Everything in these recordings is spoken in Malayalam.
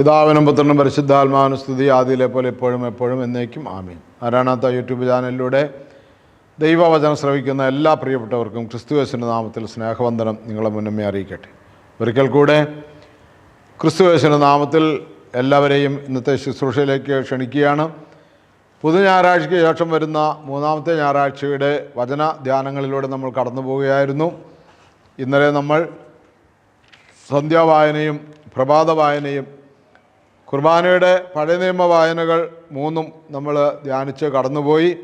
പിതാവിനും പുത്രനും പരിശുദ്ധാത്മാവിനും സ്തുതി. ആദിയിലെ പോലെ എപ്പോഴും എപ്പോഴും എന്നേക്കും ആമീൻ. ആരാണാത്ത യൂട്യൂബ് ചാനലിലൂടെ ദൈവവചനം ശ്രവിക്കുന്ന എല്ലാ പ്രിയപ്പെട്ടവർക്കും ക്രിസ്തുവേശുവിന്റെ നാമത്തിൽ സ്നേഹവന്ദനം നിങ്ങളെ മുന്നമേ അറിയിക്കട്ടെ. ഒരിക്കൽ കൂടെ ക്രിസ്തുവേശുവിന്റെ നാമത്തിൽ എല്ലാവരെയും ഇന്നത്തെ ശുശ്രൂഷയിലേക്ക് ക്ഷണിക്കുകയാണ്. പുതു ഞായറാഴ്ചയ്ക്ക് ശേഷം വരുന്ന മൂന്നാമത്തെ ഞായറാഴ്ചയുടെ വചന ധ്യാനങ്ങളിലൂടെ നമ്മൾ കടന്നു പോവുകയായിരുന്നു. ഇന്നലെ നമ്മൾ സന്ധ്യാവായനയും പ്രഭാത വായനയും കുർബാനയുടെ പഴയ നിയമ വായനകൾ മൂന്നും നമ്മൾ ധ്യാനിച്ച് കടന്നുപോയി.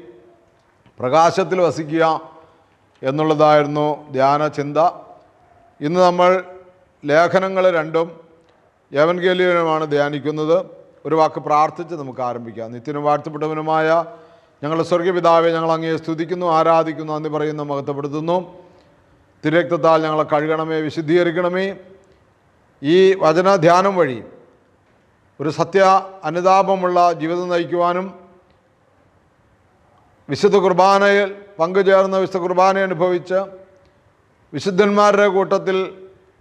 പ്രകാശത്തിൽ വസിക്കുക എന്നുള്ളതായിരുന്നു ധ്യാന ചിന്ത. ഇന്ന് നമ്മൾ ലേഖനങ്ങൾ രണ്ടും യവൻഗേലിയനുമാണ് ധ്യാനിക്കുന്നത്. ഒരു വാക്ക് പ്രാർത്ഥിച്ച് നമുക്ക് ആരംഭിക്കാം. നിത്യനും വാഴ്ത്തപ്പെട്ടവനുമായ ഞങ്ങളുടെ സ്വർഗപിതാവെ ഞങ്ങൾ അങ്ങയെ സ്തുതിക്കുന്നു ആരാധിക്കുന്നു എന്ന് പറയുന്നു മഹത്വപ്പെടുത്തുന്നു. തിരക്തത്താൽ ഞങ്ങളെ കഴുകണമേ വിശുദ്ധീകരിക്കണമേ. ഈ വചന ധ്യാനം വഴി ഒരു സത്യ അനുതാപമുള്ള ജീവിതം നയിക്കുവാനും വിശുദ്ധ കുർബാനയിൽ പങ്കുചേർന്ന വിശുദ്ധ കുർബാന അനുഭവിച്ച് വിശുദ്ധന്മാരുടെ കൂട്ടത്തിൽ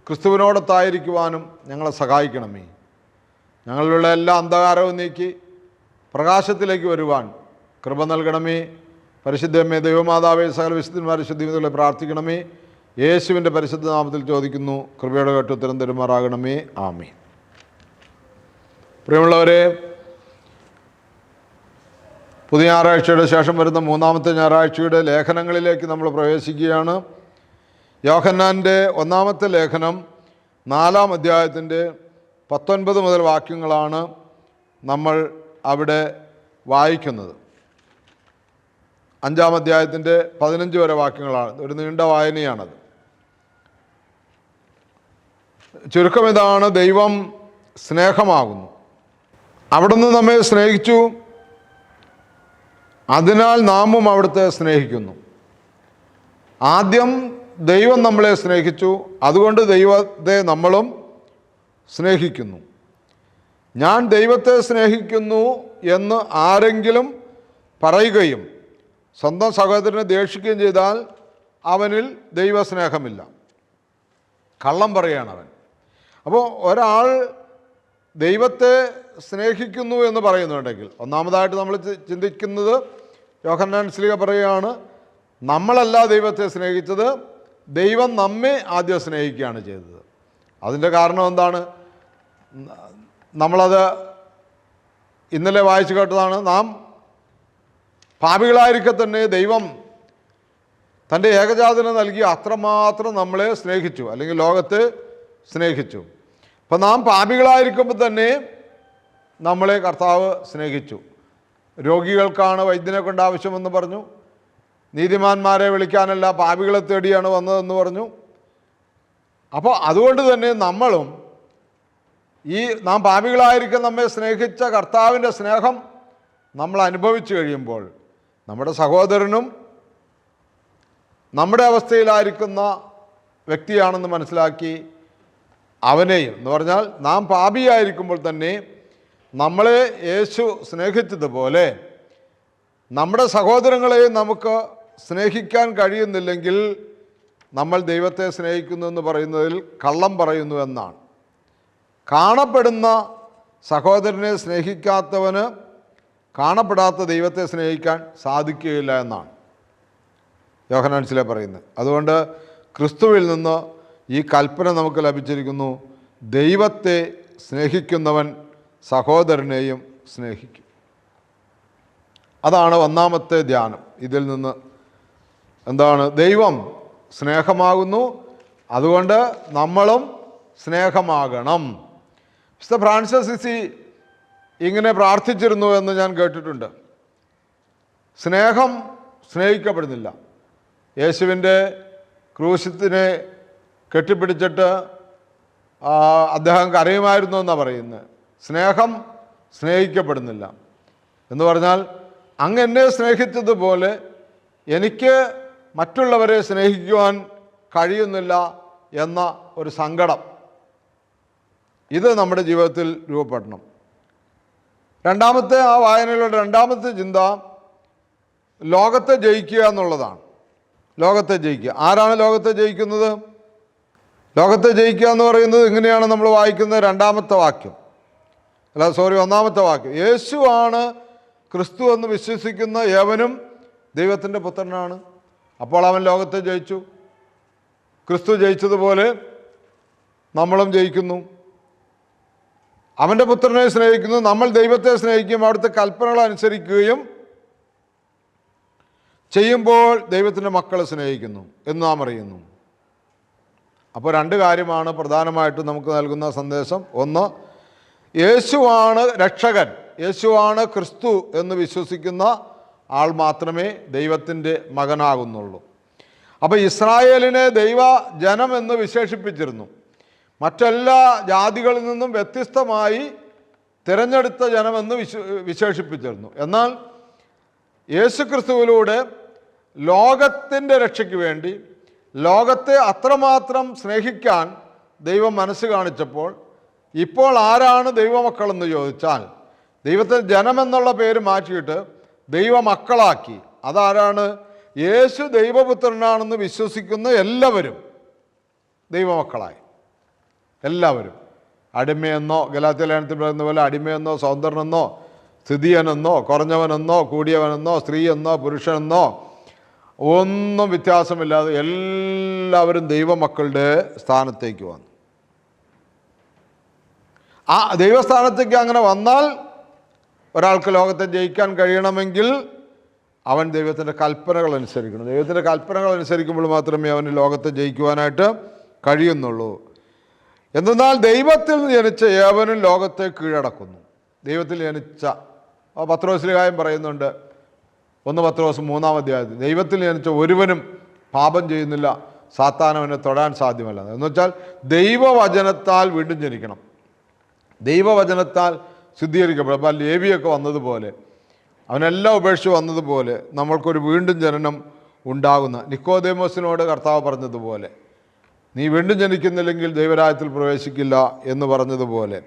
ക്രിസ്തുവിനോടൊത്തായിരിക്കുവാനും ഞങ്ങളെ സഹായിക്കണമേ. ഞങ്ങളിലുള്ള എല്ലാ അന്ധകാരവും നീക്കി പ്രകാശത്തിലേക്ക് വരുവാൻ കൃപ നൽകണമേ. പരിശുദ്ധമേ ദൈവമാതാവേ സകല വിശുദ്ധന്മാരെ ശുദ്ധിമുതലെ പ്രാർത്ഥിക്കണമേ. യേശുവിന്റെ പരിശുദ്ധ നാമത്തിൽ ചോദിക്കുന്നു. കൃപയുടെ കേട്ടുത്തരം തരുമാറാകണമേ. ആമേ പ്രിയമുള്ളവരെ പുതിയ ഞായറാഴ്ചയുടെ ശേഷം വരുന്ന മൂന്നാമത്തെ ഞായറാഴ്ചയുടെ ലേഖനങ്ങളിലേക്ക് നമ്മൾ പ്രവേശിക്കുകയാണ്. യോഹന്നാന്റെ ഒന്നാമത്തെ ലേഖനം നാലാം അധ്യായത്തിന്റെ പത്തൊൻപത് മുതൽ വാക്യങ്ങളാണ് നമ്മൾ അവിടെ വായിക്കുന്നത്. അഞ്ചാം അധ്യായത്തിന്റെ പതിനഞ്ച് വരെ വാക്യങ്ങളാണ്. ഒരു നീണ്ട വായനയാണത്. ചുരുക്കം ഇതാണ് ദൈവം സ്നേഹമാകുന്നു. അവിടുന്ന് നമ്മെ സ്നേഹിച്ചു. അതിനാൽ നാമും അവിടുത്തെ സ്നേഹിക്കുന്നു. ആദ്യം ദൈവം നമ്മളെ സ്നേഹിച്ചു. അതുകൊണ്ട് ദൈവത്തെ നമ്മളും സ്നേഹിക്കുന്നു. ഞാൻ ദൈവത്തെ സ്നേഹിക്കുന്നു എന്ന് ആരെങ്കിലും പറയുകയും സ്വന്തം സഹോദരനെ ദേഷിക്കുകയും ചെയ്താൽ അവനിൽ ദൈവസ്നേഹമില്ല. കള്ളം പറയുകയാണ് അവൻ. അപ്പോൾ ഒരാൾ ദൈവത്തെ സ്നേഹിക്കുന്നു എന്ന് പറയുന്നുണ്ടെങ്കിൽ ഒന്നാമതായിട്ട് നമ്മൾ ചിന്തിക്കുന്നത് യോഹന്നാൻ സ്ലിക പറയുകയാണ് നമ്മളല്ല ദൈവത്തെ സ്നേഹിച്ചത് ദൈവം നമ്മെ ആദ്യം സ്നേഹിക്കുകയാണ് ചെയ്തത്. അതിന്റെ കാരണം എന്താണ്? നമ്മളത് ഇന്നലെ വായിച്ചു കേട്ടതാണ് നാം പാപികളായിരിക്കെ തന്നെ ദൈവം തന്റെ ഏകജാതനെ നൽകി അത്രമാത്രം നമ്മളെ സ്നേഹിച്ചു അല്ലെങ്കിൽ ലോകത്തെ സ്നേഹിച്ചു. അപ്പം നാം പാപികളായിരിക്കുമ്പോൾ തന്നെ നമ്മളെ കർത്താവ് സ്നേഹിച്ചു. രോഗികൾക്കാണ് വൈദ്യനെ കൊണ്ട് ആവശ്യമെന്ന് പറഞ്ഞു. നീതിമാന്മാരെ വിളിക്കാനല്ല പാപികളെ തേടിയാണ് വന്നതെന്ന് പറഞ്ഞു. അപ്പോൾ അതുകൊണ്ട് തന്നെ നമ്മളും ഈ നാം പാപികളായിരിക്കും നമ്മെ സ്നേഹിച്ച കർത്താവിന്റെ സ്നേഹം നമ്മൾ അനുഭവിച്ചു കഴിയുമ്പോൾ നമ്മുടെ സഹോദരനും നമ്മുടെ അവസ്ഥയിലായിരിക്കുന്ന വ്യക്തിയാണെന്ന് മനസ്സിലാക്കി അവനെയും. എന്ന് പറഞ്ഞാൽ നാം പാപിയായിരിക്കുമ്പോൾ തന്നെ നമ്മളെ യേശു സ്നേഹിച്ചതുപോലെ നമ്മുടെ സഹോദരങ്ങളെയും നമുക്ക് സ്നേഹിക്കാൻ കഴിയുന്നില്ലെങ്കിൽ നമ്മൾ ദൈവത്തെ സ്നേഹിക്കുന്നു എന്ന് പറയുന്നതിൽ കള്ളം പറയുന്നു എന്നാണ്. കാണപ്പെടുന്ന സഹോദരനെ സ്നേഹിക്കാത്തവന് കാണപ്പെടാത്ത ദൈവത്തെ സ്നേഹിക്കാൻ സാധിക്കുകയില്ല എന്നാണ്. യോഹനാൻസിലെ പറയുന്നത്. അതുകൊണ്ട് ക്രിസ്തുവിൽ നിന്ന് ഈ കൽപ്പന നമുക്ക് ലഭിച്ചിരിക്കുന്നു. ദൈവത്തെ സ്നേഹിക്കുന്നവൻ സഹോദരനെയും സ്നേഹിക്കും. അതാണ് ഒന്നാമത്തെ ധ്യാനം. ഇതിൽ നിന്ന് എന്താണ്? ദൈവം സ്നേഹമാകുന്നു. അതുകൊണ്ട് നമ്മളും സ്നേഹമാകണം. മിസ്റ്റർ ഫ്രാൻസിസ് സിസി ഇങ്ങനെ പ്രാർത്ഥിച്ചിരുന്നു എന്ന് ഞാൻ കേട്ടിട്ടുണ്ട്. സ്നേഹം സ്നേഹിക്കപ്പെടുന്നില്ല. യേശുവിന്റെ ക്രൂശത്തിനെ കെട്ടിപ്പിടിച്ചിട്ട് അദ്ദേഹം കരയുമായിരുന്നു എന്നാണ് പറയുന്നത്. സ്നേഹം സ്നേഹിക്കപ്പെടുന്നില്ല. എന്ന് പറഞ്ഞാൽ അങ്ങ് എന്നെ സ്നേഹിച്ചതുപോലെ എനിക്ക് മറ്റുള്ളവരെ സ്നേഹിക്കുവാൻ കഴിയുന്നില്ല എന്ന ഒരു സങ്കടം. ഇത് നമ്മുടെ ജീവിതത്തിൽ രൂപപ്പെടണം. രണ്ടാമത്തെ ആ വായനയിലുള്ള രണ്ടാമത്തെ ചിന്ത ലോകത്തെ ജയിക്കുക എന്നുള്ളതാണ്. ലോകത്തെ ജയിക്കുക. ആരാണ് ലോകത്തെ ജയിക്കുന്നത്? ലോകത്തെ ജയിക്കുക എന്ന് പറയുന്നത് ഇങ്ങനെയാണ് നമ്മൾ വായിക്കുന്ന രണ്ടാമത്തെ വാക്യം? അല്ല സോറി ഒന്നാമത്തെ വാക്യം. യേശുവാണ് ക്രിസ്തു എന്ന് വിശ്വസിക്കുന്ന ഏവനും ദൈവത്തിന്റെ പുത്രനാണ്. അപ്പോൾ അവൻ ലോകത്തെ ജയിച്ചു. ക്രിസ്തു ജയിച്ചതുപോലെ നമ്മളും ജയിക്കുന്നു. അവന്റെ പുത്രനെ സ്നേഹിക്കുന്നു നമ്മൾ ദൈവത്തെ സ്നേഹിക്കുകയും അവിടുത്തെ കൽപ്പനകൾ അനുസരിക്കുകയും ചെയ്യുമ്പോൾ ദൈവത്തിന്റെ മക്കളെ സ്നേഹിക്കുന്നു എന്ന് നാം അറിയുന്നു. അപ്പോൾ രണ്ട് കാര്യമാണ് പ്രധാനമായിട്ടും നമുക്ക് നൽകുന്ന സന്ദേശം. ഒന്ന് യേശുവാണ് രക്ഷകൻ. യേശുവാണ് ക്രിസ്തു എന്ന് വിശ്വസിക്കുന്ന ആൾ മാത്രമേ ദൈവത്തിന്റെ മകനാകുന്നുള്ളൂ. അപ്പോൾ ഇസ്രായേലിനെ ദൈവ ജനം എന്ന് വിശേഷിപ്പിച്ചിരുന്നു. മറ്റെല്ലാ ജാതികളിൽ നിന്നും വ്യത്യസ്തമായി തിരഞ്ഞെടുത്ത ജനമെന്ന് വിശ വിശേഷിപ്പിച്ചിരുന്നു. എന്നാൽ യേശുക്രിസ്തുവിലൂടെ ലോകത്തിന്റെ രക്ഷയ്ക്ക് വേണ്ടി ലോകത്തെ അത്രമാത്രം സ്നേഹിക്കാൻ ദൈവം മനസ്സ് കാണിച്ചപ്പോൾ ഇപ്പോൾ ആരാണ് ദൈവമക്കളെന്ന് ചോദിച്ചാൽ ദൈവത്തെ ജനമെന്നുള്ള പേര് മാറ്റിയിട്ട് ദൈവമക്കളാക്കി. അതാരാണ്? യേശു ദൈവപുത്രനാണെന്ന് വിശ്വസിക്കുന്ന എല്ലാവരും ദൈവമക്കളായി. എല്ലാവരും. അടിമയെന്നോ ഗലാത്യലേഖനത്തിൽ പറയുന്ന പോലെ അടിമയെന്നോ സൗന്ദര്യനെന്നോ സ്ഥിതിയനെന്നോ കുറഞ്ഞവനെന്നോ കൂടിയവനെന്നോ സ്ത്രീയെന്നോ പുരുഷനെന്നോ ഒന്നും വ്യത്യാസമില്ലാതെ എല്ലാവരും ദൈവമക്കളുടെ സ്ഥാനത്തേക്ക് വന്നു. ആ ദൈവസ്ഥാനത്തേക്ക് അങ്ങനെ വന്നാൽ ഒരാൾക്ക് ലോകത്തെ ജയിക്കാൻ കഴിയണമെങ്കിൽ അവൻ ദൈവത്തിന്റെ കൽപ്പനകൾ അനുസരിക്കണം. ദൈവത്തിന്റെ കൽപ്പനകൾ അനുസരിക്കുമ്പോൾ മാത്രമേ അവന് ലോകത്തെ ജയിക്കുവാനായിട്ട് കഴിയുന്നുള്ളൂ. എന്തെന്നാൽ ദൈവത്തിൽ ജനിച്ച ഏവനും ലോകത്തെ കീഴടക്കുന്നു. ദൈവത്തിൽ ജനിച്ച പത്രോസ്ലിഹായം പറയുന്നുണ്ട്. ഒന്ന് പത്ത് ദിവസം മൂന്നാം അധ്യായത്തിൽ ദൈവത്തിൽ ജനിച്ച ഒരുവനും പാപം ചെയ്യുന്നില്ല സാത്താനവനെ തൊടാൻ സാധ്യമല്ല. എന്ന് വെച്ചാൽ ദൈവവചനത്താൽ വീണ്ടും ജനിക്കണം. ദൈവവചനത്താൽ ശുദ്ധീകരിക്കപ്പെടും. അപ്പോൾ ലേവിയൊക്കെ വന്നതുപോലെ അവനെല്ലാം ഉപേക്ഷിച്ച് വന്നതുപോലെ നമ്മൾക്കൊരു വീണ്ടും ജനനം ഉണ്ടാകുന്ന നിക്കോദേമോസിനോട് കർത്താവ് പറഞ്ഞതുപോലെ നീ വീണ്ടും ജനിക്കുന്നില്ലെങ്കിൽ ദൈവരാജ്യത്തിൽ പ്രവേശിക്കില്ല എന്ന് പറഞ്ഞതുപോലെ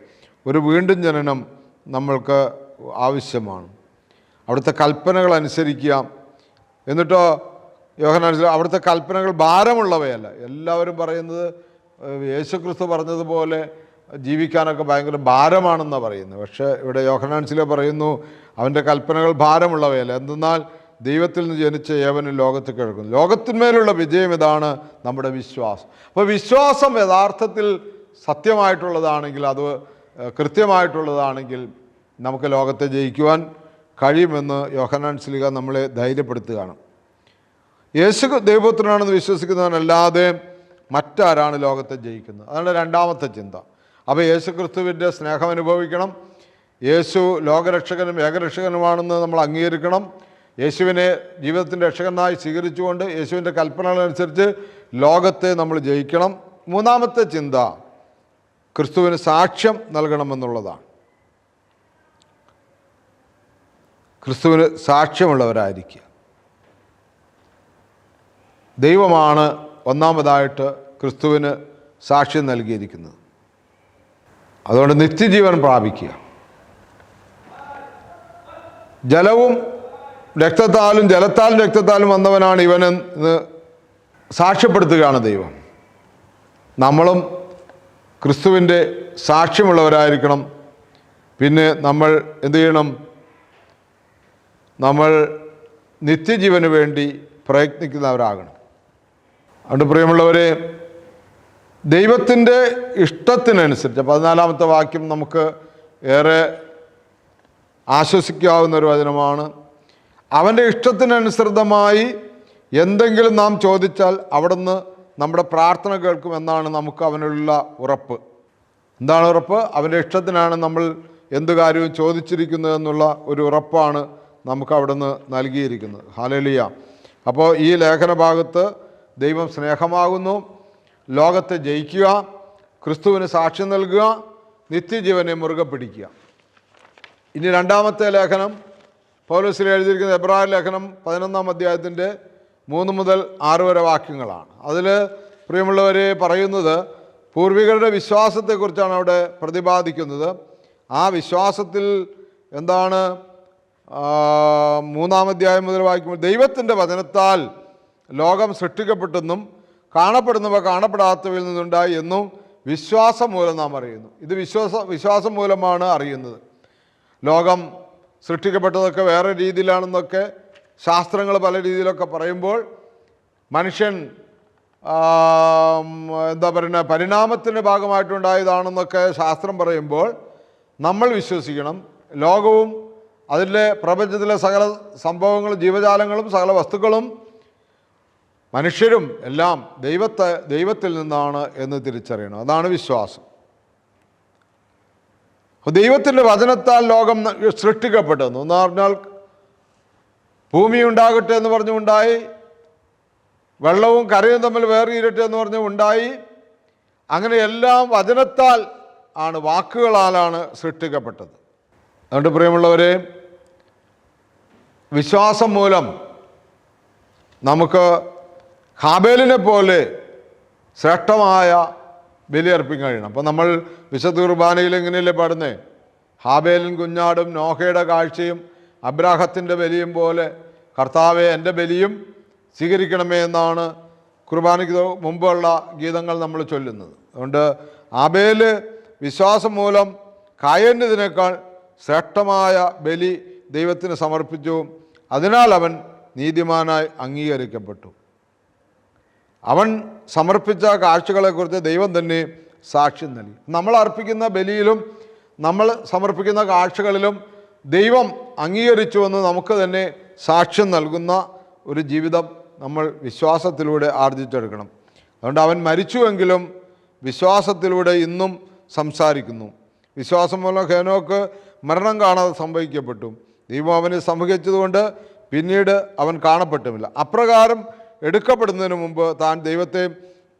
ഒരു വീണ്ടും ജനനം നമ്മൾക്ക് ആവശ്യമാണ്. അവിടുത്തെ കൽപ്പനകൾ അനുസരിക്കുക. എന്നിട്ടോ യോഹനാൻ അവിടുത്തെ കൽപ്പനകൾ ഭാരമുള്ളവയല്ല. എല്ലാവരും പറയുന്നത് യേശുക്രിസ്തു പറഞ്ഞതുപോലെ ജീവിക്കാനൊക്കെ ഭയങ്കര ഭാരമാണെന്നാണ് പറയുന്നത്. പക്ഷേ ഇവിടെ യോഹനാൻസിലെ പറയുന്നു അവന്റെ കൽപ്പനകൾ ഭാരമുള്ളവയല്ല. എന്തെന്നാൽ ദൈവത്തിൽ നിന്ന് ജനിച്ച ഏവനും ലോകത്ത് കിഴക്കുന്നു ലോകത്തിന്മേലുള്ള വിജയം ഇതാണ് നമ്മുടെ വിശ്വാസം. അപ്പോൾ വിശ്വാസം യഥാർത്ഥത്തിൽ സത്യമായിട്ടുള്ളതാണെങ്കിൽ അത് കൃത്യമായിട്ടുള്ളതാണെങ്കിൽ നമുക്ക് ലോകത്തെ ജയിക്കുവാൻ കഴിയുമെന്ന് യോഹനാൻ സ്ലിക നമ്മളെ ധൈര്യപ്പെടുത്തുകയാണ്. യേശു ദൈവപുത്രനാണെന്ന് വിശ്വസിക്കുന്നവനല്ലാതെ മറ്റാരാണ് ലോകത്തെ ജയിക്കുന്നത്? അതാണ് രണ്ടാമത്തെ ചിന്ത. അപ്പോൾ യേശു ക്രിസ്തുവിന്റെ സ്നേഹം അനുഭവിക്കണം. യേശു ലോകരക്ഷകനും ഏകരക്ഷകനുമാണെന്ന് നമ്മൾ അംഗീകരിക്കണം. യേശുവിനെ ജീവിതത്തിന്റെ രക്ഷകനായി സ്വീകരിച്ചുകൊണ്ട് യേശുവിന്റെ കൽപ്പനകളനുസരിച്ച് ലോകത്തെ നമ്മൾ ജയിക്കണം. മൂന്നാമത്തെ ചിന്ത ക്രിസ്തുവിന് സാക്ഷ്യം നൽകണമെന്നുള്ളതാണ്. ക്രിസ്തുവിന് സാക്ഷ്യമുള്ളവരായിരിക്കുക. ദൈവമാണ് ഒന്നാമതായിട്ട് ക്രിസ്തുവിന് സാക്ഷ്യം നൽകിയിരിക്കുന്നത്. അതുകൊണ്ട് നിത്യജീവൻ പ്രാപിക്കുക. ജലവും രക്തത്താലും ജലത്താലും രക്തത്താലും വന്നവനാണ് ഇവനെന്ന് സാക്ഷ്യപ്പെടുത്തുകയാണ് ദൈവം. നമ്മളും ക്രിസ്തുവിന്റെ സാക്ഷ്യമുള്ളവരായിരിക്കണം. പിന്നെ നമ്മൾ എന്ത് ചെയ്യണം? നമ്മൾ നിത്യജീവന് വേണ്ടി പ്രയത്നിക്കുന്നവരാകണം. അതുകൊണ്ട് പ്രിയമുള്ളവരെ ദൈവത്തിന്റെ ഇഷ്ടത്തിനനുസരിച്ച് പതിനാലാമത്തെ വാക്യം നമുക്ക് ഏറെ ആശ്വസിക്കാവുന്ന ഒരു വചനമാണ്. അവന്റെ ഇഷ്ടത്തിനനുസൃതമായി എന്തെങ്കിലും നാം ചോദിച്ചാൽ അവിടുന്ന് നമ്മുടെ പ്രാർത്ഥന കേൾക്കുമെന്നാണ് നമുക്ക് അവനുള്ള ഉറപ്പ്. എന്താണ് ഉറപ്പ്? അവന്റെ ഇഷ്ടത്തിനാണ് നമ്മൾ എന്ത് കാര്യവും ചോദിച്ചിരിക്കുന്നത് എന്നുള്ള ഒരു ഉറപ്പാണ് നമുക്ക് അവിടുന്ന് നൽകിയിരിക്കുന്നത് ഹാലലിയ അപ്പോൾ ഈ ലേഖന ഭാഗത്ത് ദൈവം സ്നേഹമാകുന്നു. ലോകത്തെ ജയിക്കുക. ക്രിസ്തുവിന് സാക്ഷ്യം നൽകുക. നിത്യജീവനെ മുറുകെ പിടിക്കുക. ഇനി രണ്ടാമത്തെ ലേഖനം. പൗലോസിൽ എഴുതിയിരിക്കുന്ന എബ്രാഹിം ലേഖനം പതിനൊന്നാം അധ്യായത്തിന്റെ മൂന്ന് മുതൽ ആറ് വരെ വാക്യങ്ങളാണ്. അതിൽ പ്രിയമുള്ളവരെ പറയുന്നത് പൂർവികരുടെ വിശ്വാസത്തെക്കുറിച്ചാണ് അവിടെ പ്രതിപാദിക്കുന്നത്. ആ വിശ്വാസത്തിൽ എന്താണ് ആ, മൂന്നാം അധ്യായം മുതൽ വായിക്കുമ്പോൾ ദൈവത്തിന്റെ വചനത്താൽ ലോകം സൃഷ്ടിക്കപ്പെട്ടെന്നും കാണപ്പെടുന്നവ കാണപ്പെടാത്തവയിൽ നിന്നുണ്ടായി എന്നും വിശ്വാസം മൂലം നാം അറിയുന്നു. ഇത് വിശ്വാസ വിശ്വാസം മൂലമാണ് അറിയുന്നത്. ലോകം സൃഷ്ടിക്കപ്പെട്ടതൊക്കെ വേറെ രീതിയിലാണെന്നൊക്കെ ശാസ്ത്രങ്ങൾ പല രീതിയിലൊക്കെ പറയുമ്പോൾ മനുഷ്യൻ എന്താ പറയുക പരിണാമത്തിന്റെ ഭാഗമായിട്ടുണ്ടായതാണെന്നൊക്കെ ശാസ്ത്രം പറയുമ്പോൾ നമ്മൾ വിശ്വസിക്കണം. ലോകവും അതിലെ പ്രപഞ്ചത്തിലെ സകല സംഭവങ്ങളും ജീവജാലങ്ങളും സകല വസ്തുക്കളും മനുഷ്യരും എല്ലാം ദൈവത്തെ ദൈവത്തിൽ നിന്നാണ് എന്ന് തിരിച്ചറിയണം. അതാണ് വിശ്വാസം. ദൈവത്തിന്റെ വചനത്താൽ ലോകം സൃഷ്ടിക്കപ്പെട്ടെന്ന്. എന്ന് പറഞ്ഞാൽ ഭൂമി ഉണ്ടാകട്ടെ എന്ന് പറഞ്ഞു ഉണ്ടായി. വെള്ളവും കരയും തമ്മിൽ വേറിയിരട്ടെ എന്ന് പറഞ്ഞു ഉണ്ടായി. അങ്ങനെ എല്ലാം വചനത്താൽ ആണ് വാക്കുകളാലാണ് സൃഷ്ടിക്കപ്പെട്ടത്. അതുകൊണ്ട് പ്രിയമുള്ളവരെ വിശ്വാസം മൂലം നമുക്ക് ഹാബേലിനെ പോലെ ശ്രേഷ്ഠമായ ബലിയർപ്പിക്കാൻ കഴിയണം. അപ്പോൾ നമ്മൾ വിശുദ്ധ കുർബാനയിൽ എങ്ങനെയല്ലേ പാടുന്നേ? ഹാബേലും കുഞ്ഞാടും നോഹയുടെ കാഴ്ചയും അബ്രാഹത്തിന്റെ ബലിയും പോലെ കർത്താവെ എന്റെ ബലിയും സ്വീകരിക്കണമേ എന്നാണ് കുർബാനയ്ക്ക് മുമ്പുള്ള ഗീതങ്ങൾ നമ്മൾ ചൊല്ലുന്നത്. അതുകൊണ്ട് ആബേൽ വിശ്വാസം മൂലം കായന്റെതിനേക്കാൾ ശ്രേഷ്ഠമായ ബലി ദൈവത്തിന് സമർപ്പിച്ചു. അതിനാൽ അവൻ നീതിമാനായി അംഗീകരിക്കപ്പെട്ടു. അവൻ സമർപ്പിച്ച കാഴ്ചകളെക്കുറിച്ച് ദൈവം തന്നെ സാക്ഷ്യം നൽകി. നമ്മൾ അർപ്പിക്കുന്ന ബലിയിലും നമ്മൾ സമർപ്പിക്കുന്ന കാഴ്ചകളിലും ദൈവം അംഗീകരിച്ചുവെന്ന് നമുക്ക് തന്നെ സാക്ഷ്യം നൽകുന്ന ഒരു ജീവിതം നമ്മൾ വിശ്വാസത്തിലൂടെ ആർജിച്ചെടുക്കണം. അതുകൊണ്ട് അവൻ മരിച്ചുവെങ്കിലും വിശ്വാസത്തിലൂടെ ഇന്നും സംസാരിക്കുന്നു. വിശ്വാസം മൂലം ഹേനോക്ക് മരണം കാണാതെ സംഭവിക്കപ്പെട്ടു. ദൈവം അവനെ സംഭവിച്ചതുകൊണ്ട് പിന്നീട് അവൻ കാണപ്പെട്ടുമില്ല. അപ്രകാരം എടുക്കപ്പെടുന്നതിന് മുമ്പ് താൻ ദൈവത്തെ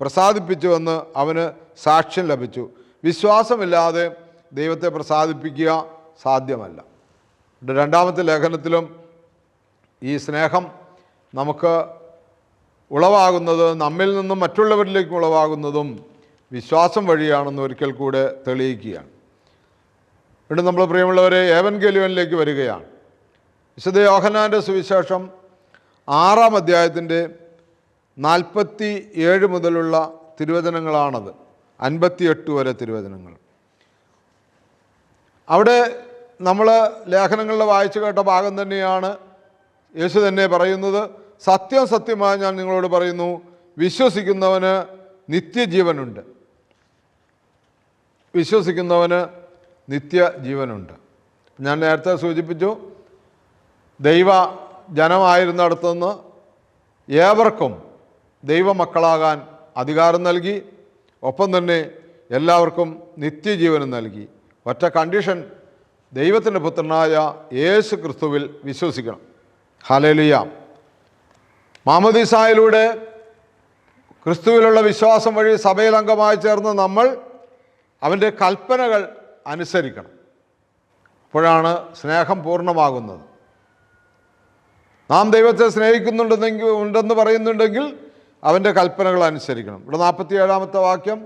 പ്രസാദിപ്പിച്ചുവെന്ന് അവന് സാക്ഷ്യം ലഭിച്ചു. വിശ്വാസമില്ലാതെ ദൈവത്തെ പ്രസാദിപ്പിക്കുക സാധ്യമല്ല. രണ്ടാമത്തെ ലേഖനത്തിലും ഈ സ്നേഹം നമുക്ക് ഉളവാകുന്നത് നമ്മിൽ നിന്നും മറ്റുള്ളവരിലേക്ക് ഉളവാകുന്നതും വിശ്വാസം വഴിയാണെന്ന് ഒരിക്കൽ കൂടെ തെളിയിക്കുകയാണ്. വീണ്ടും നമ്മൾ പ്രിയമുള്ളവരെ ഏവൻ ഗെലുവനിലേക്ക് വരികയാണ്. വിശുദ്ധ യോഹനാന്റെ സുവിശേഷം ആറാം അധ്യായത്തിന്റെ നാൽപ്പത്തി ഏഴ് മുതലുള്ള തിരുവചനങ്ങളാണത്. അൻപത്തിയെട്ട് വരെ തിരുവചനങ്ങൾ. അവിടെ നമ്മൾ ലേഖനങ്ങളിൽ വായിച്ചു കേട്ട ഭാഗം തന്നെയാണ് യേശു തന്നെ പറയുന്നത്. സത്യം സത്യമായി ഞാൻ നിങ്ങളോട് പറയുന്നു വിശ്വസിക്കുന്നവന് നിത്യജീവനുണ്ട്. വിശ്വസിക്കുന്നവന് നിത്യജീവനുണ്ട്. ഞാൻ നേരത്തെ സൂചിപ്പിച്ചു ദൈവ ജനമായിരുന്നിടത്തുനിന്ന് ഏവർക്കും ദൈവമക്കളാകാൻ അധികാരം നൽകി ഒപ്പം തന്നെ എല്ലാവർക്കും നിത്യജീവനം നൽകി. ഒറ്റ കണ്ടീഷൻ ദൈവത്തിന്റെ പുത്രനായ യേശു ക്രിസ്തുവിൽ വിശ്വസിക്കണം. ഹലലിയ മാമദീസായിലൂടെ ക്രിസ്തുവിലുള്ള വിശ്വാസം വഴി സഭയിൽ അംഗമായി ചേർന്ന് നമ്മൾ അവന്റെ കൽപ്പനകൾ അനുസരിക്കണം. അപ്പോഴാണ് സ്നേഹം പൂർണമാകുന്നത്. നാം ദൈവത്തെ സ്നേഹിക്കുന്നുണ്ടെന്നെങ്കിൽ ഉണ്ടെന്ന് പറയുന്നുണ്ടെങ്കിൽ അവന്റെ കൽപ്പനകൾ അനുസരിക്കണം. ഇവിടെ നാൽപ്പത്തി ഏഴാമത്തെ വാക്യം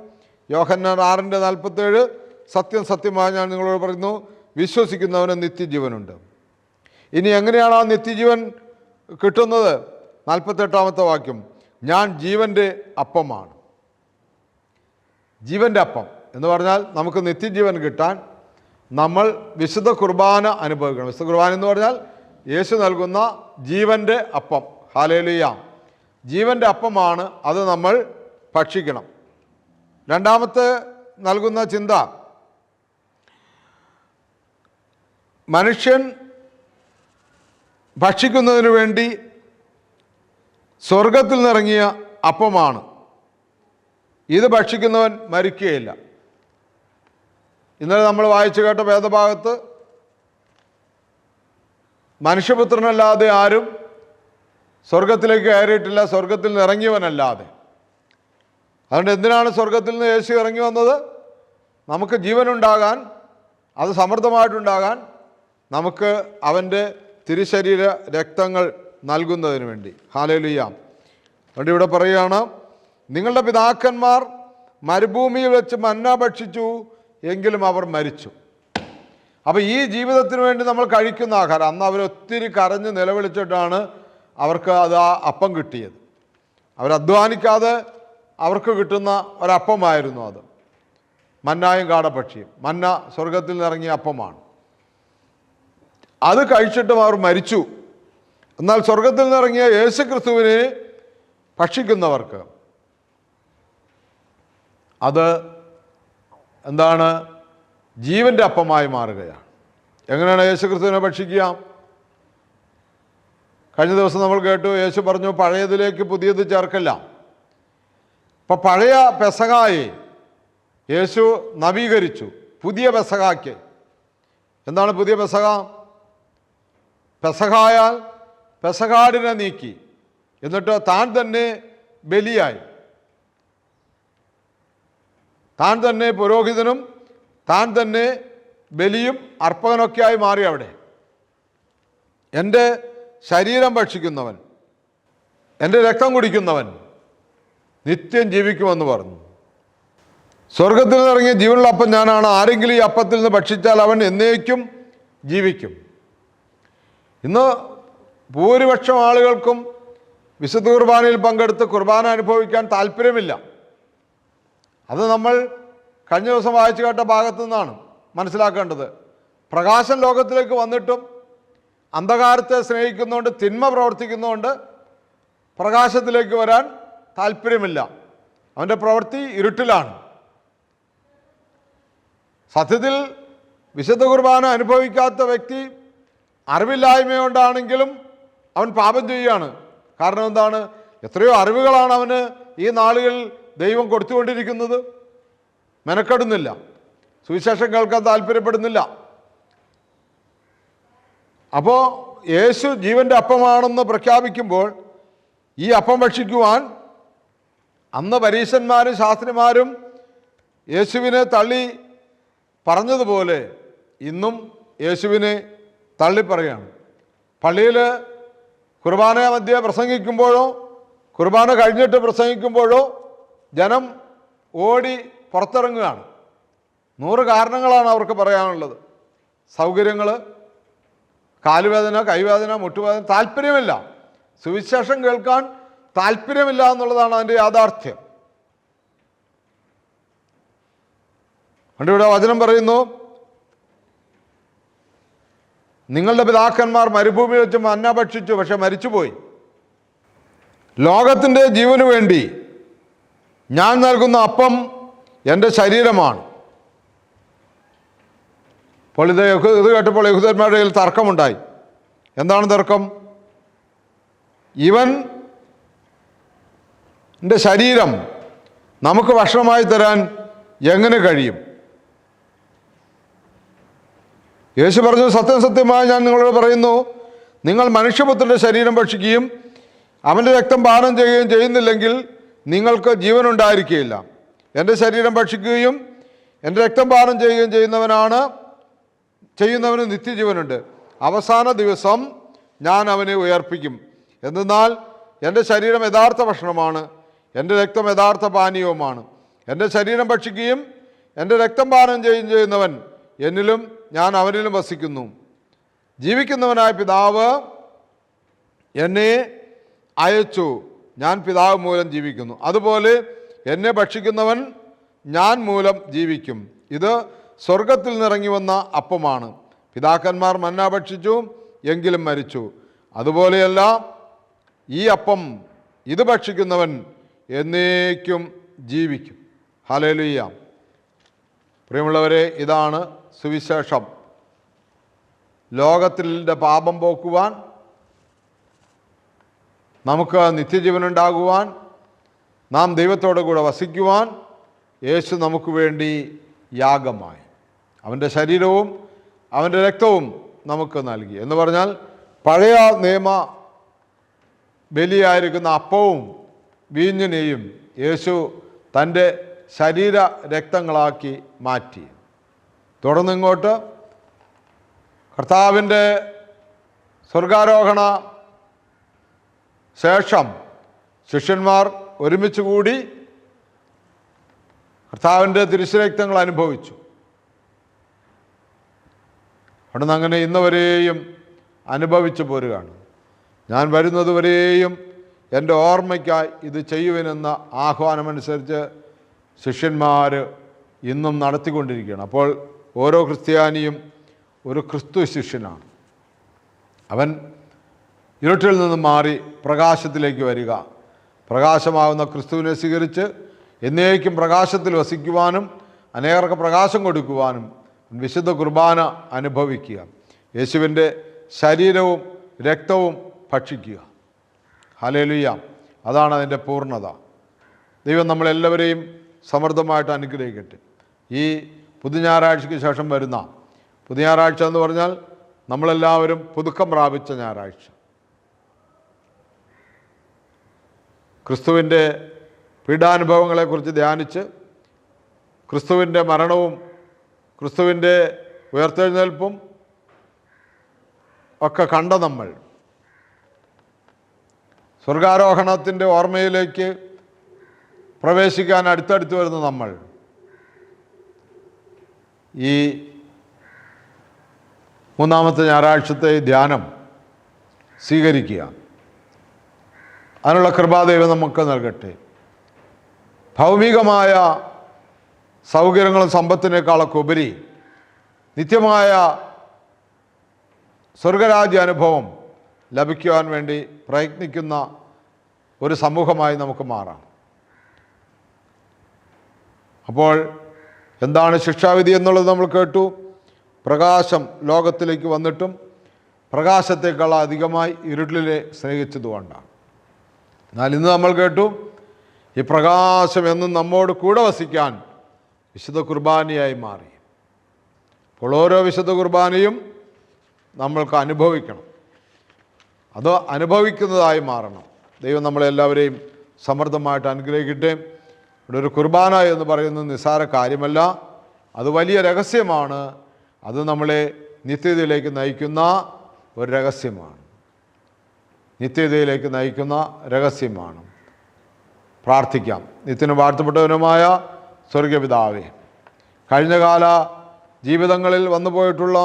യോഹന്നാൻ ആറിന്റെ നാൽപ്പത്തേഴ് സത്യം സത്യമായി ഞാൻ നിങ്ങളോട് പറയുന്നു വിശ്വസിക്കുന്നവന് നിത്യജീവനുണ്ട്. ഇനി എങ്ങനെയാണ് ആ നിത്യജീവൻ കിട്ടുന്നത്? നാൽപ്പത്തെട്ടാമത്തെ വാക്യം ഞാൻ ജീവന്റെ അപ്പമാണ്. ജീവന്റെ അപ്പം എന്ന് പറഞ്ഞാൽ നമുക്ക് നിത്യജീവൻ കിട്ടാൻ നമ്മൾ വിശുദ്ധ കുർബാന അനുഭവിക്കണം. വിശുദ്ധ കുർബാന എന്ന് പറഞ്ഞാൽ യേശു നൽകുന്ന ജീവന്റെ അപ്പം. ഹാലേലുയാം ജീവന്റെ അപ്പമാണ് അത് നമ്മൾ ഭക്ഷിക്കണം. രണ്ടാമത്തെ നൽകുന്ന ചിന്ത. മനുഷ്യൻ ഭക്ഷിക്കുന്നതിന് വേണ്ടി സ്വർഗത്തിൽ നിറങ്ങിയ അപ്പമാണ്. ഇത് ഭക്ഷിക്കുന്നവൻ മരിക്കുകയില്ല. ഇന്നലെ നമ്മൾ വായിച്ചു കേട്ട വേദഭാഗത്ത് മനുഷ്യപുത്രനല്ലാതെ ആരും സ്വർഗത്തിലേക്ക് കയറിയിട്ടില്ല സ്വർഗത്തിൽ നിന്ന് ഇറങ്ങിയവനല്ലാതെ. അതുകൊണ്ട് എന്തിനാണ് സ്വർഗത്തിൽ നിന്ന് യേശു ഇറങ്ങി വന്നത്? നമുക്ക് ജീവനുണ്ടാകാൻ അത് സമൃദ്ധമായിട്ടുണ്ടാകാൻ നമുക്ക് അവന്റെ തിരുശരീര രക്തങ്ങൾ നൽകുന്നതിന് വേണ്ടി. ഹാലലുയാം അതുകൊണ്ട് ഇവിടെ പറയുകയാണ് നിങ്ങളുടെ പിതാക്കന്മാർ മരുഭൂമിയിൽ വെച്ച് മന്ന ഭക്ഷിച്ചു എങ്കിലും അവർ മരിച്ചു. അപ്പോൾ ഈ ജീവിതത്തിന് വേണ്ടി നമ്മൾ കഴിക്കുന്ന ആഹാരം അന്ന് അവരൊത്തിരി കരഞ്ഞ് നിലവിളിച്ചിട്ടാണ് അവർക്ക് അത് ആ അപ്പം കിട്ടിയത്. അവരധ്വാനിക്കാതെ അവർക്ക് കിട്ടുന്ന ഒരപ്പമായിരുന്നു അത്. മന്നായും കാടപക്ഷിയും മന്ന സ്വർഗത്തിൽ നിറങ്ങിയ അപ്പമാണ്. അത് കഴിച്ചിട്ടും അവർ മരിച്ചു. എന്നാൽ സ്വർഗത്തിൽ നിറങ്ങിയ യേശു ക്രിസ്തുവിനെ ഭക്ഷിക്കുന്നവർക്ക് അത് എന്താണ് ജീവന്റെ അപ്പമായി മാറുകയാണ്. എങ്ങനെയാണ് യേശു ക്രിസ്തുവിനെ ഭക്ഷിക്കുക? കഴിഞ്ഞ ദിവസം നമ്മൾ കേട്ടു യേശു പറഞ്ഞു പഴയതിലേക്ക് പുതിയത് ചേർക്കല്ല. അപ്പം പഴയ പെസകായി യേശു നവീകരിച്ചു പുതിയ പെസകാക്ക് എന്താണ് പുതിയ പെസക പെസകായാൽ പെസകാടിനെ നീക്കി. എന്നിട്ട് താൻ തന്നെ ബലിയായി. താൻ തന്നെ പുരോഹിതനും താൻ തന്നെ ബലിയും അർപ്പകനൊക്കെയായി മാറി അവിടെ. എന്റെ ശരീരം ഭക്ഷിക്കുന്നവൻ എന്റെ രക്തം കുടിക്കുന്നവൻ നിത്യം ജീവിക്കുമെന്ന് പറഞ്ഞു. സ്വർഗത്തിൽ നിന്നിറങ്ങിയ ജീവനുള്ള അപ്പം ഞാനാണ്. ആരെങ്കിലും ഈ അപ്പത്തിൽ നിന്ന് ഭക്ഷിച്ചാൽ അവൻ എന്നേക്കും ജീവിക്കും. ഇന്ന് ഭൂരിപക്ഷം ആളുകൾക്കും വിശുദ്ധ കുർബാനയിൽ പങ്കെടുത്ത് കുർബാന അനുഭവിക്കാൻ താല്പര്യമില്ല അത് നമ്മൾ കഴിഞ്ഞ ദിവസം വായിച്ചു കേട്ട ഭാഗത്തു നിന്നാണ് മനസ്സിലാക്കേണ്ടത്. പ്രകാശം ലോകത്തിലേക്ക് വന്നിട്ടും അന്ധകാരത്തെ സ്നേഹിക്കുന്നതുകൊണ്ട് തിന്മ പ്രവർത്തിക്കുന്നതുകൊണ്ട് പ്രകാശത്തിലേക്ക് വരാൻ താല്പര്യമില്ല. അവന്റെ പ്രവൃത്തി ഇരുട്ടിലാണ്. സത്യത്തിൽ വിശുദ്ധ കുർബാന അനുഭവിക്കാത്ത വ്യക്തി അറിവില്ലായ്മയുണ്ടാണെങ്കിലും അവൻ പാപം ചെയ്യുകയാണ്. കാരണം എന്താണ്? എത്രയോ അറിവുകളാണ് അവന് ഈ നാളുകളിൽ ദൈവം കൊടുത്തുകൊണ്ടിരിക്കുന്നത്. മെനക്കെടുന്നില്ല. സുവിശേഷം കേൾക്കാൻ താല്പര്യപ്പെടുന്നില്ല. അപ്പോൾ യേശു ജീവന്റെ അപ്പമാണെന്ന് പ്രഖ്യാപിക്കുമ്പോൾ ഈ അപ്പം ഭക്ഷിക്കുവാൻ അന്ന് പരീശന്മാരും ശാസ്ത്രിമാരും യേശുവിനെ തള്ളി പറഞ്ഞതുപോലെ ഇന്നും യേശുവിനെ തള്ളിപ്പറയാണ് പള്ളിയിൽ കുർബാന മധ്യ പ്രസംഗിക്കുമ്പോഴോ കുർബാന കഴിഞ്ഞിട്ട് പ്രസംഗിക്കുമ്പോഴോ ജനം ഓടി പുറത്തിറങ്ങുകയാണ്. നൂറ് കാരണങ്ങളാണ് അവർക്ക് പറയാനുള്ളത്. സൗകര്യങ്ങൾ കാലുവേദന കൈവേദന മുട്ടുവേദന താല്പര്യമില്ല. സുവിശേഷം കേൾക്കാൻ താല്പര്യമില്ല എന്നുള്ളതാണ് അതിന്റെ യാഥാർത്ഥ്യം. ഇവിടെ വചനം പറയുന്നു നിങ്ങളുടെ പിതാക്കന്മാർ മരുഭൂമി വെച്ച് മന്ന ഭക്ഷിച്ചു പക്ഷെ മരിച്ചുപോയി. ലോകത്തിന്റെ ജീവന് വേണ്ടി ഞാൻ നൽകുന്ന അപ്പം എന്റെ ശരീരമാണ്. അപ്പോൾ ഇത് ഇത് കേട്ടപ്പോൾ യഹൂദന്മാരുടെ കയ്യിൽ തർക്കമുണ്ടായി. എന്താണ് തർക്കം? ഇവൻ എന്റെ ശരീരം നമുക്ക് ഭക്ഷണമായി തരാൻ എങ്ങനെ കഴിയും? യേശു പറഞ്ഞു സത്യം സത്യമായി ഞാൻ നിങ്ങളോട് പറയുന്നു നിങ്ങൾ മനുഷ്യപുത്രന്റെ ശരീരം ഭക്ഷിക്കുകയും അവന്റെ രക്തം പാനം ചെയ്യുകയും ചെയ്യുന്നില്ലെങ്കിൽ നിങ്ങൾക്ക് ജീവനുണ്ടായിരിക്കുകയില്ല. എന്റെ ശരീരം ഭക്ഷിക്കുകയും എന്റെ രക്തം പാനം ചെയ്യുകയും ചെയ്യുന്നവനാണ് ചെയ്യുന്നവന് നിത്യജീവനുണ്ട്. അവസാന ദിവസം ഞാൻ അവനെ ഉയർപ്പിക്കും. എന്നാൽ എന്റെ ശരീരം യഥാർത്ഥ ഭക്ഷണമാണ് എന്റെ രക്തം യഥാർത്ഥ പാനീയവുമാണ്. എന്റെ ശരീരം ഭക്ഷിക്കുകയും എന്റെ രക്തം പാനം ചെയ്യുകയും ചെയ്യുന്നവൻ എന്നിലും ഞാൻ അവനിലും വസിക്കുന്നു. ജീവിക്കുന്നവനായ പിതാവ് എന്നെ അയച്ചു. ഞാൻ പിതാവ് മൂലം ജീവിക്കുന്നു. അതുപോലെ എന്നെ ഭക്ഷിക്കുന്നവൻ ഞാൻ മൂലം ജീവിക്കും. ഇത് സ്വർഗത്തിൽ നിറങ്ങി വന്ന അപ്പമാണ്. പിതാക്കന്മാർ മന്ന ഭക്ഷിച്ചു എങ്കിലും മരിച്ചു. അതുപോലെയല്ല ഈ അപ്പം ഇത് ഭക്ഷിക്കുന്നവൻ എന്നേക്കും ജീവിക്കും. ഹലേലുയ്യ പ്രിയമുള്ളവരെ ഇതാണ് സുവിശേഷം. ലോകത്തിന്റെ പാപം പോക്കുവാൻ നമുക്ക് നിത്യജീവനുണ്ടാകുവാൻ നാം ദൈവത്തോടു കൂടെ വസിക്കുവാൻ യേശു നമുക്ക് വേണ്ടി യാഗമായി. അവന്റെ ശരീരവും അവന്റെ രക്തവും നമുക്ക് നൽകി. എന്ന് പറഞ്ഞാൽ പഴയ നിയമ ബലിയായിരിക്കുന്ന അപ്പവും വീഞ്ഞിനെയും യേശു തന്റെ ശരീര രക്തങ്ങളാക്കി മാറ്റി. തുടർന്ന് ഇങ്ങോട്ട് കർത്താവിന്റെ സ്വർഗാരോഹണ ശേഷം ശിഷ്യന്മാർ ഒരുമിച്ച് കൂടി കർത്താവിന്റെ തിരുശരക്തങ്ങൾ അനുഭവിച്ചു. അവിടുന്ന് അങ്ങനെ ഇന്നുവരെയും അനുഭവിച്ചു പോരുകയാണ്. ഞാൻ വരുന്നതുവരെയും എന്റെ ഓർമ്മയ്ക്കായി ഇത് ചെയ്യുവനെന്ന ആഹ്വാനമനുസരിച്ച് ശിഷ്യന്മാർ ഇന്നും നടത്തിക്കൊണ്ടിരിക്കുകയാണ്. അപ്പോൾ ഓരോ ക്രിസ്ത്യാനിയും ഒരു ക്രിസ്തു ശിഷ്യനാണ്. അവൻ ഇരുട്ടിൽ നിന്ന് മാറി പ്രകാശത്തിലേക്ക് വരിക. പ്രകാശമാകുന്ന ക്രിസ്തുവിനെ സ്വീകരിച്ച് എന്നേക്കും പ്രകാശത്തിൽ വസിക്കുവാനും അനേകർക്ക് പ്രകാശം കൊടുക്കുവാനും വിശുദ്ധ കുർബാന അനുഭവിക്കുക. യേശുവിന്റെ ശരീരവും രക്തവും ഭക്ഷിക്കുക. ഹലേലുയ്യ അതാണ് അതിന്റെ പൂർണത. ദൈവം നമ്മളെല്ലാവരെയും സമൃദ്ധമായിട്ട് അനുഗ്രഹിക്കട്ടെ. ഈ പുതു ഞായറാഴ്ചയ്ക്ക് ശേഷം വരുന്ന പുതു ഞായറാഴ്ച എന്ന് പറഞ്ഞാൽ നമ്മളെല്ലാവരും പുതുക്കം പ്രാപിച്ച ഞായറാഴ്ച. ക്രിസ്തുവിന്റെ പീഡാനുഭവങ്ങളെക്കുറിച്ച് ധ്യാനിച്ച് ക്രിസ്തുവിന്റെ മരണവും ക്രിസ്തുവിന്റെ ഉയർത്തെഴുന്നേൽപ്പും ഒക്കെ കണ്ട നമ്മൾ സ്വർഗാരോഹണത്തിന്റെ ഓർമ്മയിലേക്ക് പ്രവേശിക്കാൻ അടുത്തടുത്ത് വരുന്ന നമ്മൾ ഈ മൂന്നാമത്തെ ഞായറാഴ്ചത്തെ ധ്യാനം സ്വീകരിക്കുക. അതിനുള്ള കൃപാദൈവം നമുക്ക് നൽകട്ടെ. ഭൗമികമായ സൗകര്യങ്ങളും സമ്പത്തിനേക്കാളൊക്കെ ഉപരി നിത്യമായ സ്വർഗരാജ്യ അനുഭവം ലഭിക്കുവാൻ വേണ്ടി പ്രയത്നിക്കുന്ന ഒരു സമൂഹമായി നമുക്ക് മാറാം. അപ്പോൾ എന്താണ് ശിക്ഷാവിധി എന്നുള്ളത് നമ്മൾ കേട്ടു. പ്രകാശം ലോകത്തിലേക്ക് വന്നിട്ടും പ്രകാശത്തേക്കാൾ അധികമായി ഇരുട്ടിലെ സ്നേഹിച്ചതുകൊണ്ടാണ്. എന്നാൽ ഇന്ന് നമ്മൾ കേട്ടു ഈ പ്രകാശം എന്നും നമ്മോട് കൂടെ വസിക്കാൻ വിശുദ്ധ കുർബാനയായി മാറി. അപ്പോൾ ഓരോ വിശുദ്ധ കുർബാനയും നമ്മൾക്ക് അനുഭവിക്കണം. അത് അനുഭവിക്കുന്നതായി മാറണം. ദൈവം നമ്മളെല്ലാവരെയും സമൃദ്ധമായിട്ട് അനുഗ്രഹിക്കട്ടെ. ഇവിടെ ഒരു കുർബാന എന്ന് പറയുന്നത് നിസ്സാര കാര്യമല്ല. അത് വലിയ രഹസ്യമാണ്. അത് നമ്മളെ നിത്യതയിലേക്ക് നയിക്കുന്ന ഒരു രഹസ്യമാണ്. നിത്യതയിലേക്ക് നയിക്കുന്ന രഹസ്യമാണ്. പ്രാർത്ഥിക്കാം. നിത്യന് വാഴ്ത്തപ്പെട്ടവനുമായ സ്വർഗപിതാവേ കഴിഞ്ഞകാല ജീവിതങ്ങളിൽ വന്നു പോയിട്ടുള്ള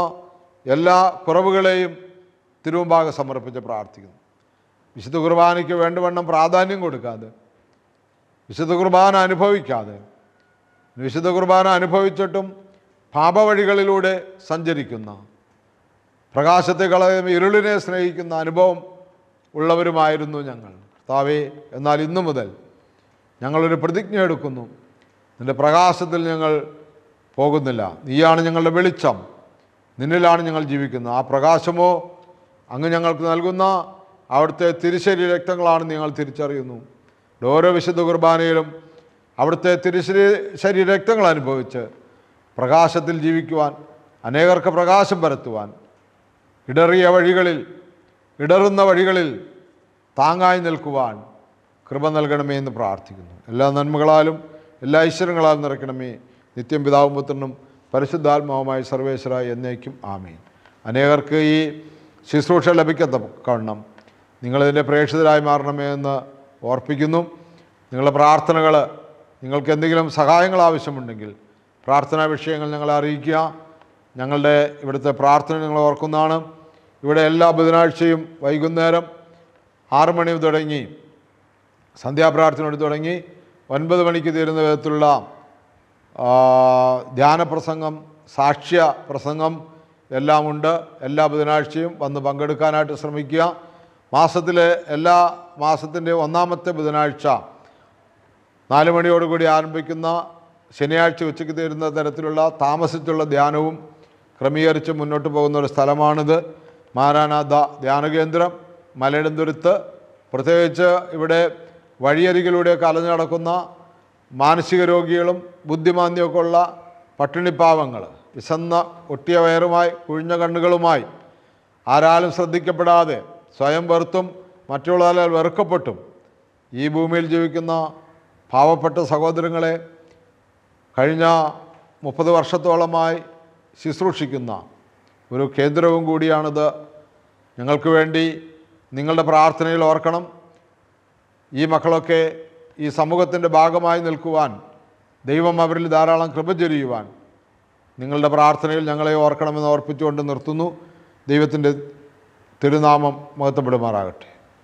എല്ലാ കുറവുകളെയും തിരുവമ്പാകെ സമർപ്പിച്ച് പ്രാർത്ഥിക്കുന്നു. വിശുദ്ധ കുർബാനയ്ക്ക് വേണ്ടവണ്ണം പ്രാധാന്യം കൊടുക്കാതെ വിശുദ്ധ കുർബാന അനുഭവിക്കാതെ വിശുദ്ധ കുർബാന അനുഭവിച്ചിട്ടും പാപവഴികളിലൂടെ സഞ്ചരിക്കുന്ന പ്രകാശത്തെ കളയും ഇരുളിനെ സ്നേഹിക്കുന്ന അനുഭവം ഉള്ളവരുമായിരുന്നു ഞങ്ങൾ. കർത്താവേ എന്നാൽ ഇന്നു മുതൽ ഞങ്ങളൊരു പ്രതിജ്ഞ എടുക്കുന്നു. നിന്റെ പ്രകാശത്തിൽ ഞങ്ങൾ പോകുന്നില്ല. നീയാണ് ഞങ്ങളുടെ വെളിച്ചം. നിന്നിലാണ് ഞങ്ങൾ ജീവിക്കുന്നത്. ആ പ്രകാശമോ അങ്ങ് ഞങ്ങൾക്ക് നൽകുന്ന അവിടുത്തെ തിരുശരി രക്തങ്ങളാണ് ഞങ്ങൾ തിരിച്ചറിയുന്നു. ഓരോ വിശുദ്ധ കുർബാനയിലും അവിടുത്തെ തിരുശരി ശരീര രക്തങ്ങൾ അനുഭവിച്ച് പ്രകാശത്തിൽ ജീവിക്കുവാൻ അനേകർക്ക് പ്രകാശം പരത്തുവാൻ ഇടറിയ വഴികളിൽ ഇടറുന്ന വഴികളിൽ താങ്ങായി നിൽക്കുവാൻ കൃപ നൽകണമേ എന്ന് പ്രാർത്ഥിക്കുന്നു. എല്ലാ നന്മകളാലും എല്ലാ ഐശ്വര്യങ്ങളാലും നിറയ്ക്കണമേ. നിത്യം പിതാവും പുത്രനും പരിശുദ്ധാത്മാവുമായി സർവേശ്വര എന്നേക്കും ആമീൻ. അനേകർക്ക് ഈ ശുശ്രൂഷ ലഭിക്കത്ത ലഭിക്കത്തക്കവണ്ണം നിങ്ങളിതിന്റെ പ്രേക്ഷിതരായി മാറണമേ എന്ന് ഓർപ്പിക്കുന്നു. നിങ്ങളുടെ പ്രാർത്ഥനകൾ നിങ്ങൾക്ക് എന്തെങ്കിലും സഹായങ്ങൾ ആവശ്യമുണ്ടെങ്കിൽ പ്രാർത്ഥനാ വിഷയങ്ങൾ ഞങ്ങളെ അറിയിക്കുക. ഞങ്ങളുടെ ഇവിടുത്തെ പ്രാർത്ഥന നിങ്ങൾ ഓർക്കുന്നതാണ്. ഇവിടെ എല്ലാ ബുധനാഴ്ചയും വൈകുന്നേരം ആറു മണി തുടങ്ങി. സന്ധ്യാപ്രാർത്ഥനയോട് തുടങ്ങി. ഒൻപത് മണിക്ക് തീരുന്ന വിധത്തിലുള്ള ധ്യാനപ്രസംഗം ധ്യാന സാക്ഷ്യ പ്രസംഗം എല്ലാം ഉണ്ട്. എല്ലാ ബുധനാഴ്ചയും വന്ന് പങ്കെടുക്കാനായിട്ട് ശ്രമിക്കുക. മാസത്തിലെ എല്ലാ മാസത്തിന്റെ ഒന്നാമത്തെ ബുധനാഴ്ച നാല് മണിയോടുകൂടി ആരംഭിക്കുന്ന ശനിയാഴ്ച ഉച്ചയ്ക്ക് തീരുന്ന തരത്തിലുള്ള താമസിച്ചുള്ള ധ്യാനവും ക്രമീകരിച്ച് മുന്നോട്ട് പോകുന്ന ഒരു സ്ഥലമാണിത്. മാരാനാഥ ധ്യാനകേന്ദ്രം മലയിടന്തുരുത്ത് പ്രത്യേകിച്ച് ഇവിടെ വഴിയരികിലൂടെയൊക്കെ അലഞ്ഞു നടക്കുന്ന മാനസിക രോഗികളും ബുദ്ധിമാന്ദ്യമൊക്കെ ഉള്ള പട്ടിണിപ്പാവങ്ങൾ വിശന്ന ഒട്ടിയ വയറുമായി കുഴിഞ്ഞ കണ്ണുകളുമായി ആരാലും ശ്രദ്ധിക്കപ്പെടാതെ സ്വയം വെറുത്തും മറ്റുള്ളവരാൽ വെറുക്കപ്പെട്ടും ഈ ഭൂമിയിൽ ജീവിക്കുന്ന പാവപ്പെട്ട സഹോദരങ്ങളെ കഴിഞ്ഞ മുപ്പത് വർഷത്തോളമായി ശുശ്രൂഷിക്കുന്ന ഒരു കേന്ദ്രവും കൂടിയാണിത്. ഞങ്ങൾക്ക് വേണ്ടി നിങ്ങളുടെ പ്രാർത്ഥനയിൽ ഓർക്കണം. ഈ മക്കളൊക്കെ ഈ സമൂഹത്തിന്റെ ഭാഗമായി നിൽക്കുവാൻ ദൈവം അവരിൽ ധാരാളം കൃപ ചൊരിയുവാൻ നിങ്ങളുടെ പ്രാർത്ഥനയിൽ ഞങ്ങളെ ഓർക്കണമെന്ന് ഓർപ്പിച്ചുകൊണ്ട് നിർത്തുന്നു. ദൈവത്തിന്റെ തിരുനാമം മഹത്വപ്പെടുമാറാകട്ടെ.